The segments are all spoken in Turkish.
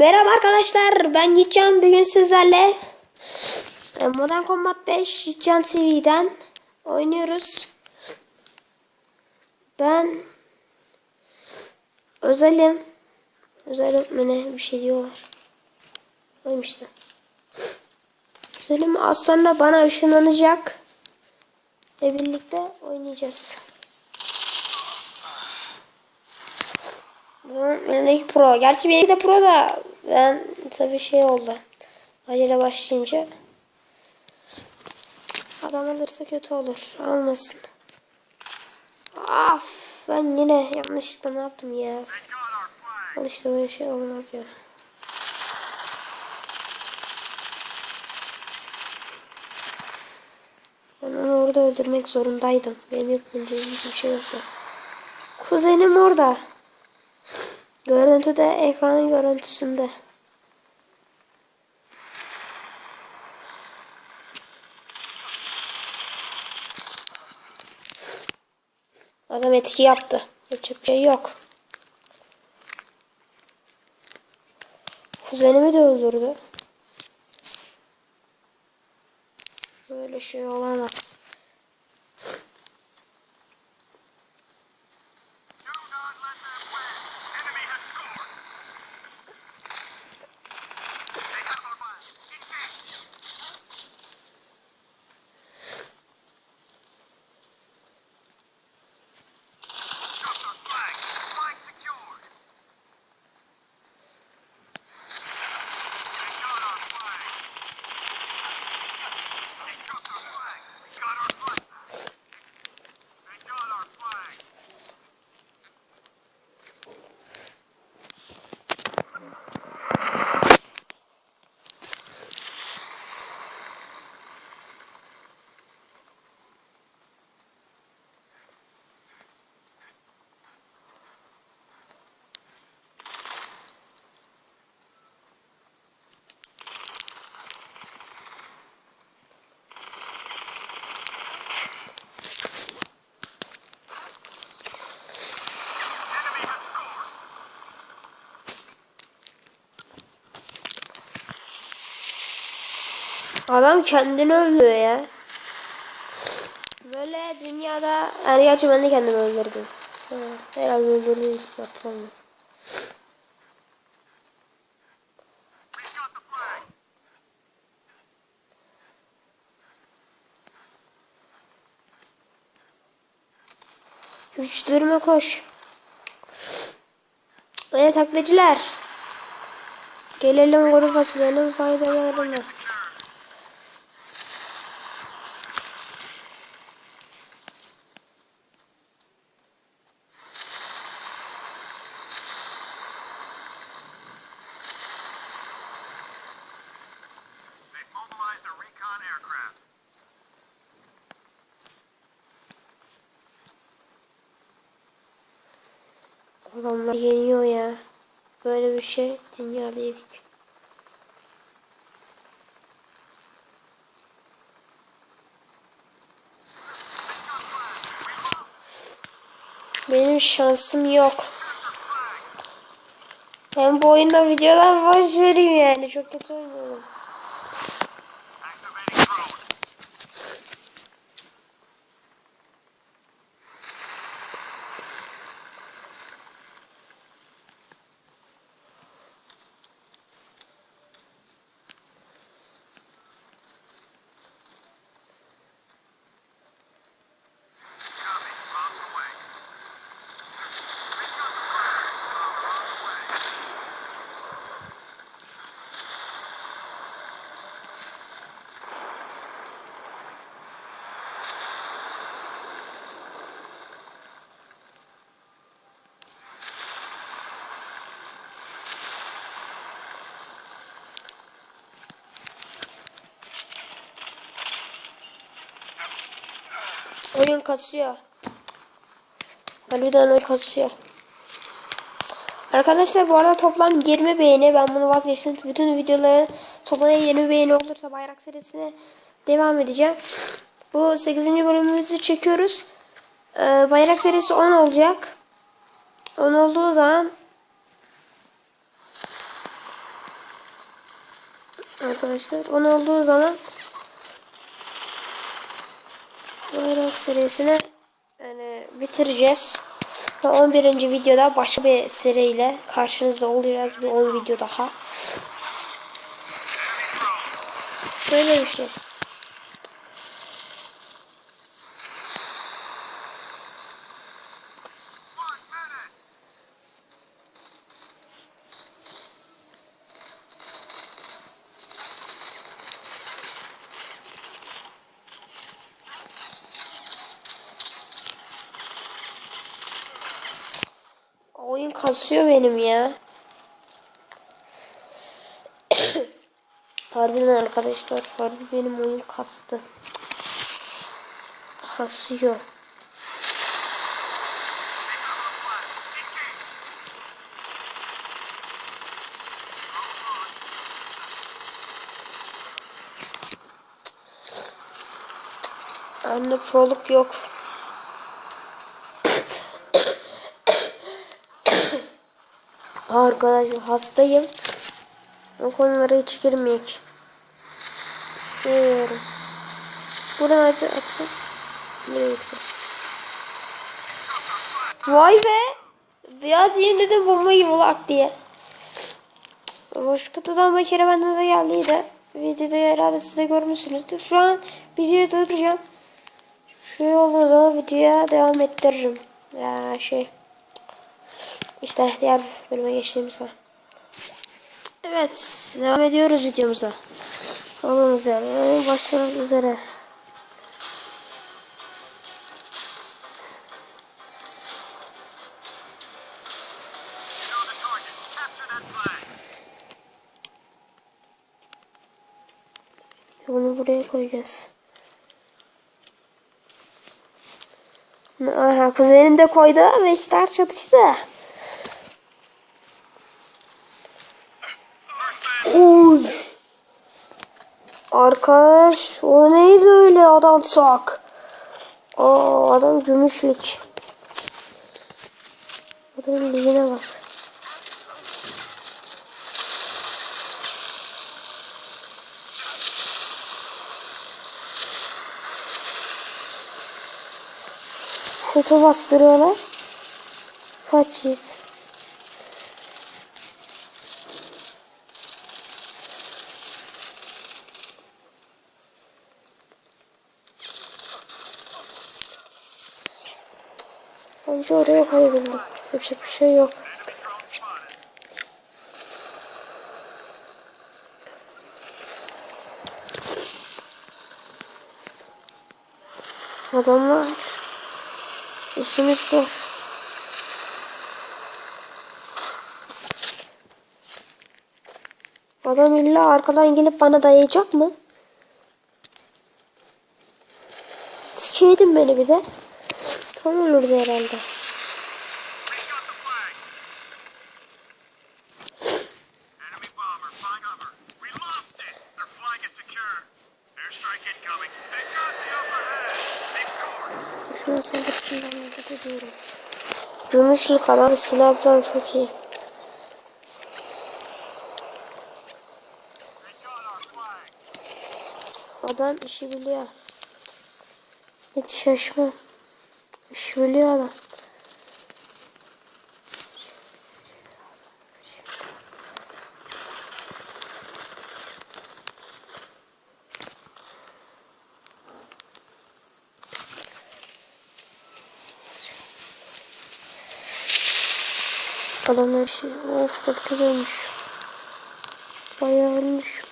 Merhaba arkadaşlar ben Yiğitcan bugün sizlerle e, Modern Combat 5 Yiğitcan TV'den oynuyoruz. Ben özelim. Özelim ne bir şey diyorlar. Oyum işte. Özelim az sonra bana ışınlanacak. Ve birlikte oynayacağız. Benimdeki pro. Gerçi benimki de pro da ben tabii şey oldu. Acele başlayınca. Adam alırsa kötü olur. Almasın. Af ben yine yanlışlıkla ne yaptım ya. Al işte böyle şey olmaz ya. Ben onu orada öldürmek zorundaydım. Benim yapabileceğim hiçbir şey yoktu. Kuzenim orada. Görüntü de ekranın görüntüsünde. Adam etki yaptı. Yapacak bir şey yok. Kuzenimi de öldürdü. Böyle şey olamaz. Adam kendini öldürüyor ya. Böyle dünyada yani gerçi ben de kendimi öldürdüm. Ha, herhalde öldürdüm. Hatırlamıyorum. Güçtürme koş. Evet taklacılar. Gelelim kuru fasulyenin faydalarına. Adamlar yeniyor ya. Böyle bir şey dünyada yedik. Benim şansım yok. Ben bu oyunda videodan boş vereyim yani. Çok kötü oynuyorum. Oyun kasıyor. Harbiden oyun kasıyor. Arkadaşlar bu arada toplam 20 beğeni. Ben bunu vazgeçtim. Bütün videoları toplam 20 beğeni olursa bayrak serisine devam edeceğim. Bu 8. bölümümüzü çekiyoruz. Ee, bayrak serisi 10 olacak. 10 olduğu zaman Arkadaşlar 10 olduğu zaman bayrak serisini yani bitireceğiz. Ve 11. videoda başka bir seriyle karşınızda olacağız. Bir 10 video daha. Böyle bir şey. Oyun kasıyor benim ya. Harbiden arkadaşlar. Harbi benim oyun kastı. Kasıyor. Anne proluk yok. Arkadaşlar hastayım. O konulara hiç girmeyek. İstemiyorum. Buradan aç açsın. Nereye? Vay be. Beyaz yerinde de bomba gibi lak diye. Boş kutudan bir kere bende de geldiydi. Videoda herhalde siz de görmüşsünüzdür. Şu an videoyu duracağım. Şey olduğu zaman videoya devam ettiririm. Ya şey. İşte diğer bölüme geçtiğimizde. Evet, devam ediyoruz videomuza. Olmak üzere, başlamak üzere. Bunu buraya koyacağız. Aha, kuzenim de koydu ve işler çatıştı. Oy. Arkadaş o neydi öyle adam sak. Aa adam gümüşlük. Adamın ligine bak. Foto bastırıyorlar. Kaç yiğit. Önce oraya koyabildim. Yapacak bir şey yok. Adamlar işimiz zor. Adam illa arkadan gelip bana dayayacak mı? Sikeydin beni bir de. Tam olurdu herhalde. Şuna saldırsın ben nefret ediyorum. Gümüşlük adam silah falan çok iyi. Adam işi biliyor. Hiç şaşmam. İşi biliyor adam. Adamlar şey, of çok güzelmiş. Bayağı ölmüş.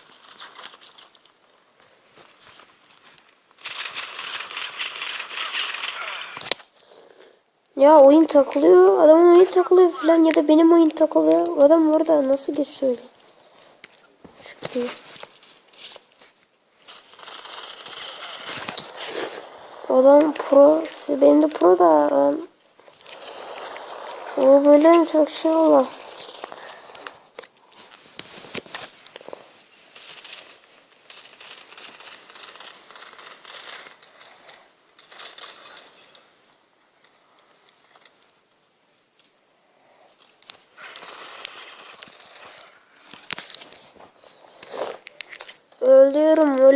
Ya oyun takılıyor. Adamın oyun takılıyor falan ya da benim oyun takılıyor. Adam orada nasıl geçiyor iyi. Adam pro. Benim de pro da. O böyle çok şey olmaz.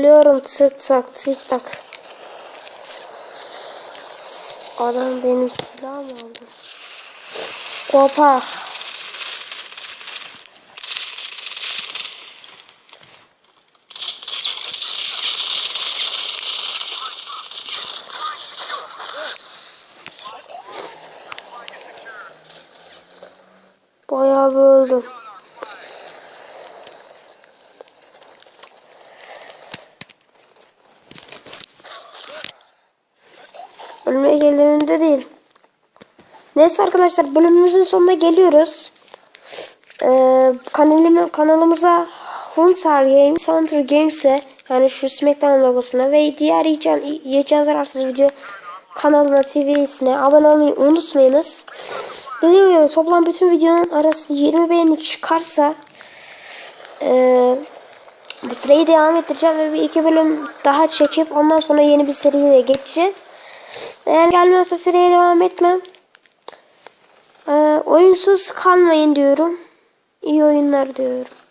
Ölüyorum tık tak tık tak. Adam benim silahımı aldı. Kopak. Neyse arkadaşlar bölümümüzün sonuna geliyoruz. Ee, kanalıma, kanalımıza Hunter Games, Hunter Games'e yani şu Smackdown logosuna ve diğer Yiyeceğiz Zararsız video kanalına TV'sine abone olmayı unutmayınız. Dediğim gibi toplam bütün videonun arası 20 beğeni çıkarsa ee, bu süreyi devam ettireceğim ve bir iki bölüm daha çekip ondan sonra yeni bir seriye geçeceğiz. Eğer gelmezse seriye devam etmem. Oyunsuz kalmayın diyorum. İyi oyunlar diyorum.